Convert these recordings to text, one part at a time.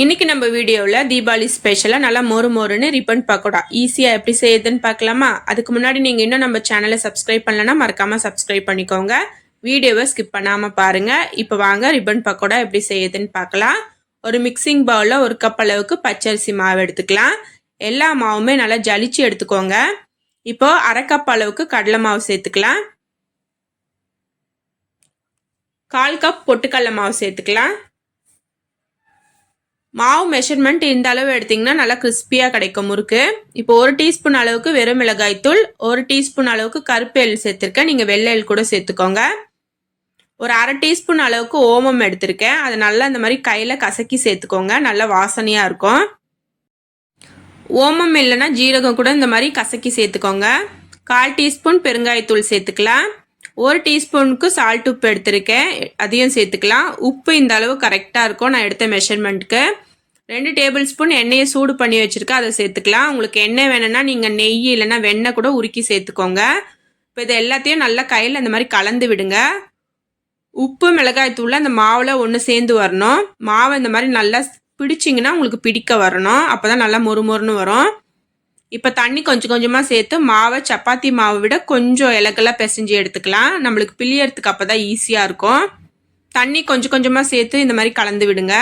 இன்னைக்கு நம்ம வீடியோவில் தீபாவளி ஸ்பெஷலாக நல்லா மொறு மொறுன்னு ரிப்பன் பக்கோடா ஈஸியாக எப்படி செய்யுதுன்னு பார்க்கலாமா? அதுக்கு முன்னாடி நீங்கள் இன்னும் நம்ம சேனலை சப்ஸ்கிரைப் பண்ணலன்னா மறக்காமல் சப்ஸ்கிரைப் பண்ணிக்கோங்க. வீடியோவை ஸ்கிப் பண்ணாமல் பாருங்கள் இப்போ வாங்க ரிப்பன் பக்கோடா எப்படி செய்யுதுன்னு பார்க்கலாம். ஒரு மிக்சிங் பவுலில் ஒரு கப் அளவுக்கு பச்சரிசி மாவு எடுத்துக்கலாம். எல்லா மாவுமே நல்லா ஜலிச்சு எடுத்துக்கோங்க. இப்போது அரை கப் அளவுக்கு கடலை மாவு சேர்த்துக்கலாம். கால் கப் பொட்டுக்கடலை மாவு சேர்த்துக்கலாம். மாவு மெஷர்மெண்ட் இந்த அளவு எடுத்திங்கன்னா நல்லா கிறிஸ்பியாக கிடைக்கும் முறுக்கு. இப்போ ஒரு டீஸ்பூன் அளவுக்கு வெறும் மிளகாய் தூள் ஒரு டீஸ்பூன் அளவுக்கு கருப்பு எள் சேர்த்துருக்கேன். நீங்கள் வெள்ளை எள் கூட சேர்த்துக்கோங்க. ஒரு அரை டீஸ்பூன் அளவுக்கு ஓமம் எடுத்திருக்கேன். அதை நல்லா இந்த மாதிரி கையில் கசக்கி சேர்த்துக்கோங்க. நல்லா வாசனையாக இருக்கும். ஓமம் இல்லைன்னா ஜீரகம் கூட இந்த மாதிரி கசக்கி சேர்த்துக்கோங்க. கால் டீஸ்பூன் பெருங்காயத்தூள் சேர்த்துக்கலாம். ஒரு டீஸ்பூனுக்கு சால்ட் உப்பு எடுத்திருக்கேன். அதையும் சேர்த்துக்கலாம். உப்பு இந்த அளவு கரெக்டாக இருக்கும். நான் எடுத்த மெஷர்மெண்ட்டுக்கு ரெண்டு டேபிள் ஸ்பூன் எண்ணெயை சூடு பண்ணி வச்சுருக்கேன். அதை சேர்த்துக்கலாம். உங்களுக்கு எண்ணெய் வேணும்னா நீங்கள் நெய் இல்லைன்னா வெண்ணெய் கூட உருக்கி சேர்த்துக்கோங்க. இப்போ இது எல்லாத்தையும் நல்லா கையில் இந்த மாதிரி கலந்து விடுங்க. உப்பு மிளகாய் தூள் அந்த மாவில் ஒன்று சேர்ந்து வரணும். மாவை இந்த மாதிரி நல்லா பிடிச்சிங்கன்னா உங்களுக்கு பிடிக்க வரணும். அப்போ தான் நல்லா மொறு மொறுன்னு வரும். இப்போ தண்ணி கொஞ்சம் கொஞ்சமாக சேர்த்து மாவை சப்பாத்தி மாவை விட கொஞ்சம் இலக்கெல்லாம் பிசைஞ்சு எடுத்துக்கலாம். நம்மளுக்கு பிழியறதுக்கு அப்போ தான் ஈஸியாக இருக்கும். தண்ணி கொஞ்சம் கொஞ்சமாக சேர்த்து இந்த மாதிரி கலந்து விடுங்க.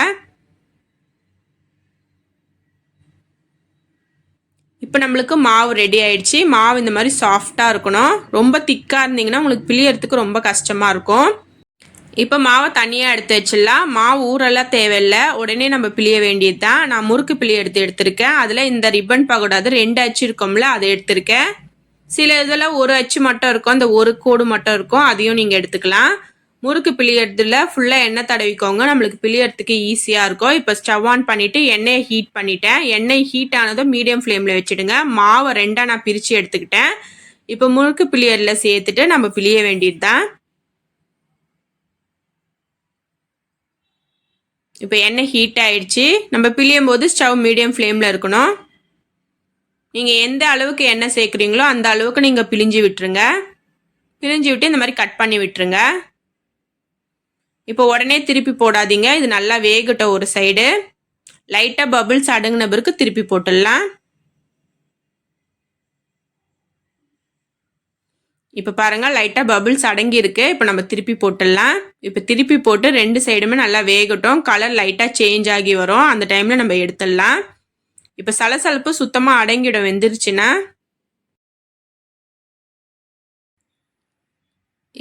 இப்போ நம்மளுக்கு மாவு ரெடி ஆயிடுச்சு. மாவு இந்த மாதிரி சாஃப்டாக இருக்கணும். ரொம்ப திக்காக இருந்தீங்கன்னா உங்களுக்கு பிழியறதுக்கு ரொம்ப கஷ்டமாக இருக்கும். இப்போ மாவை தனியாக எடுத்து வச்சிடலாம். மாவு ஊரெல்லாம் தேவையில்லை. உடனே நம்ம பிழிய வேண்டியது தான் நான் முறுக்கு பிழி எடுத்து எடுத்திருக்கேன். அதில் இந்த ரிப்பன் பகோடாது ரெண்டு அச்சு இருக்கும்ல அதை எடுத்திருக்கேன். சில இதில் ஒரு அச்சு மட்டும் இருக்கும். அந்த ஒரு கோடு மட்டும் இருக்கும். அதையும் நீங்கள் எடுத்துக்கலாம். முறுக்கு பிழியறதுல ஃபுல்லாக எண்ணெய் தடவிக்கோங்க. நம்மளுக்கு பிழியறதுக்கு ஈஸியாக இருக்கும். இப்போ ஸ்டவ் ஆன் பண்ணிவிட்டு எண்ணெயை ஹீட் பண்ணிட்டேன். எண்ணெய் ஹீட் ஆனதும் மீடியம் ஃப்ளேமில் வச்சுடுங்க. மாவை ரெண்டாக நான் பிரித்து எடுத்துக்கிட்டேன். இப்போ முறுக்கு பிழியரில் சேர்த்துட்டு நம்ம பிழிய வேண்டியது தான் இப்போ எண்ணெய் ஹீட் ஆயிடுச்சு. நம்ம பிழியும் போது ஸ்டவ் மீடியம் ஃப்ளேமில் இருக்கணும். நீங்கள் எந்த அளவுக்கு எண்ணெய் சேர்க்குறீங்களோ அந்த அளவுக்கு நீங்கள் பிழிஞ்சு விட்டுருங்க. பிழிஞ்சு விட்டு இந்த மாதிரி கட் பண்ணி விட்டுருங்க. இப்போ உடனே திருப்பி போடாதீங்க. இது நல்லா வேகட்டும் ஒரு சைடு லைட்டாக பபிள்ஸ் அடங்கின பிறகு திருப்பி போட்டுடலாம். இப்போ பாருங்கள் லைட்டாக பபிள்ஸ் அடங்கி இருக்கு இப்போ நம்ம திருப்பி போட்டுடலாம். இப்போ திருப்பி போட்டு ரெண்டு சைடுமே நல்லா வேகட்டும். கலர் லைட்டாக சேஞ்ச் ஆகி வரும். அந்த டைமில் நம்ம எடுத்துடலாம். இப்போ சலசலப்பு சுத்தமாக அடங்கிடும். வெந்துருச்சுன்னா.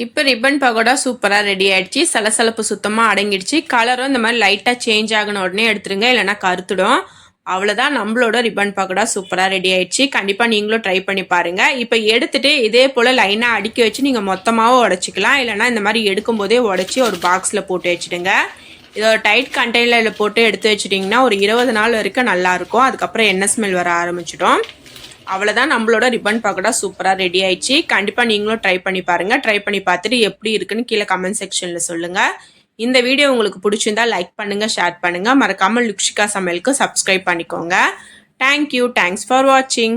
இப்போ ரிப்பன் பகோடா சூப்பராக ரெடி ஆயிடுச்சு. சலசலப்பு சுத்தமாக அடங்கிடுச்சு. கலரும் இந்த மாதிரி லைட்டாக சேஞ்ச் ஆகின உடனே எடுத்துருங்க இல்லைன்னா கருத்துடும். அவ்வளோதான் நம்மளோட ரிப்பன் பக்கோடா சூப்பராக ரெடி ஆயிடுச்சு. கண்டிப்பாக நீங்களும் ட்ரை பண்ணி பாருங்கள் இப்போ எடுத்துகிட்டு இதே போல் லைனாக அடுக்கி வச்சு நீங்கள் மொத்தமாகவும் உடச்சிக்கலாம். இல்லைனா இந்த மாதிரி எடுக்கும் போதே உடச்சி ஒரு பாக்ஸில் போட்டு வச்சுடுங்க. இதோட டைட் கண்டெய்னரில் போட்டு எடுத்து வச்சிட்டிங்கன்னா ஒரு இருபது நாள் வரைக்கும் நல்லாயிருக்கும் அதுக்கப்புறம் என்ன ஸ்மெல் வர ஆரம்பிச்சிடும். அவ்வளோதான் நம்மளோட ரிப்பன் பக்கோடா சூப்பராக ரெடி ஆயிடுச்சு. கண்டிப்பாக நீங்களும் ட்ரை பண்ணி பாருங்கள் ட்ரை பண்ணி பார்த்துட்டு எப்படி இருக்குன்னு கீழே கமெண்ட் செக்ஷனில் சொல்லுங்கள் இந்த வீடியோ உங்களுக்கு பிடிச்சிருந்தா லைக் பண்ணுங்கள் ஷேர் பண்ணுங்கள் மறக்காமல் லுக்ஷிகா சமையலுக்கு சப்ஸ்கிரைப் பண்ணிக்கோங்க. தேங்க்யூ தேங்க்ஸ் ஃபார் வாட்சிங்